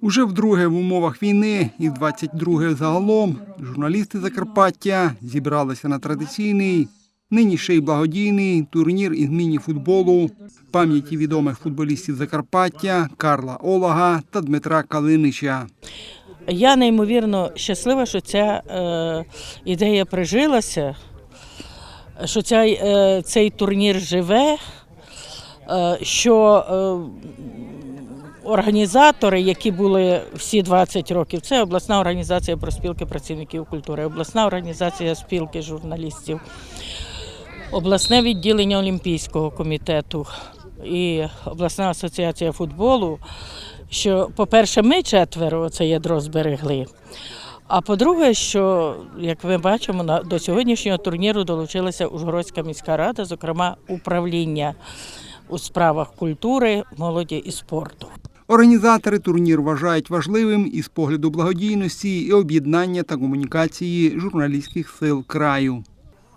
Уже вдруге в умовах війни і 22 загалом журналісти Закарпаття зібралися на традиційний, нині ще й благодійний турнір із міні-футболу пам'яті відомих футболістів Закарпаття Карла Олага та Дмитра Калинича. Я неймовірно щаслива, що ця е, ідея прижилася, що ця, е, цей турнір живе, е, що е, організатори, які були всі 20 років, це обласна організація проспілки працівників культури, обласна організація спілки журналістів, обласне відділення Олімпійського комітету і обласна асоціація футболу. Що, по-перше, ми четверо це ядро зберегли. А по-друге, що, як ми бачимо, до сьогоднішнього турніру долучилася Ужгородська міська рада, зокрема управління у справах культури, молоді і спорту. Організатори турнір вважають важливим із погляду благодійності і об'єднання та комунікації журналістських сил краю.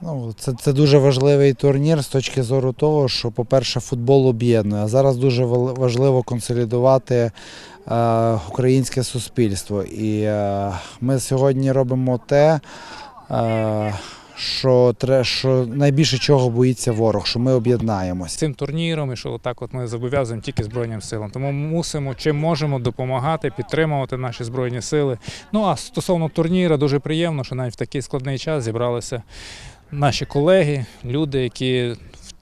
Ну, це, це дуже важливий турнір з точки зору того, що, по-перше, футбол об'єднує. А зараз дуже важливо консолідувати е, українське суспільство. І е, ми сьогодні робимо те, е, що, що найбільше чого боїться ворог, що ми об'єднаємося. цим турніром, і що отак от ми зобов'язуємо тільки Збройним силам. Тому мусимо чим можемо допомагати, підтримувати наші збройні сили. Ну а стосовно турніра, дуже приємно, що навіть в такий складний час зібралися наші колеги, люди, які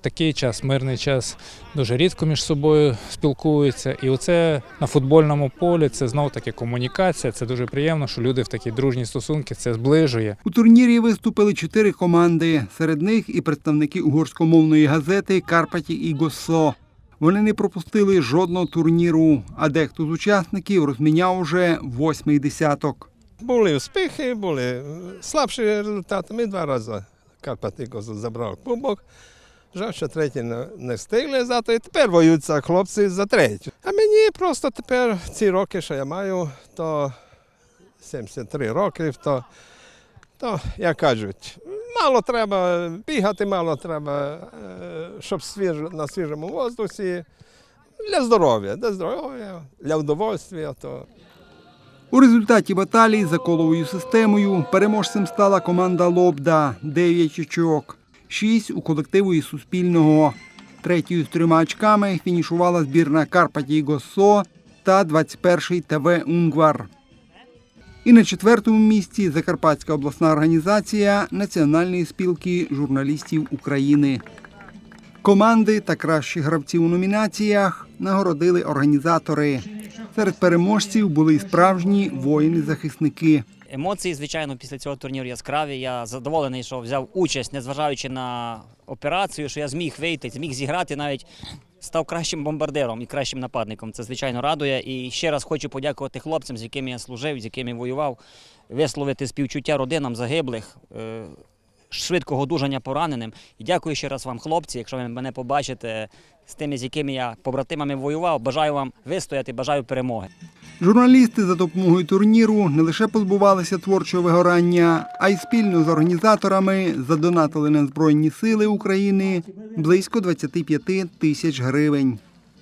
такий час, мирний час, дуже рідко між собою спілкуються. І оце на футбольному полі це знов таки комунікація. Це дуже приємно, що люди в такі дружні стосунки це зближує. У турнірі виступили чотири команди. Серед них і представники угорськомовної газети Карпаті і Госсо. Вони не пропустили жодного турніру, а дехто з учасників розміняв уже восьмий десяток. Були успіхи, були е, слабші результати. Ми два рази Карпатико забрав кубок. Жаль, що третій не, встигли зато і тепер воюються хлопці за третю. А мені просто тепер ці роки, що я маю, то 73 роки, то, то як кажуть, мало треба бігати, мало треба, е, щоб свіж, на свіжому воздусі. Для здоров'я, для здоров'я, для удовольствия, то У результаті баталій за коловою системою переможцем стала команда Лобда 9 очок, 6 у колективу із Суспільного. Третьою з трьома очками фінішувала збірна Карпаті Госсо та 21-й ТВ Унгвар. І на четвертому місці Закарпатська обласна організація Національної спілки журналістів України. Команди та кращі гравці у номінаціях нагородили організатори. Серед переможців були й справжні воїни-захисники. Емоції, звичайно, після цього турніру яскраві. Я задоволений, що взяв участь, незважаючи на операцію, що я зміг вийти, зміг зіграти, навіть став кращим бомбардиром і кращим нападником. Це звичайно радує. І ще раз хочу подякувати хлопцям, з якими я служив, з якими воював, висловити співчуття родинам загиблих. е, Швидкого одужання пораненим. І дякую ще раз вам, хлопці. Якщо ви мене побачите з тими, з якими я побратимами воював, бажаю вам вистояти, бажаю перемоги. Журналісти за допомогою турніру не лише позбувалися творчого вигорання, а й спільно з організаторами задонатили на Збройні Сили України близько 25 тисяч гривень.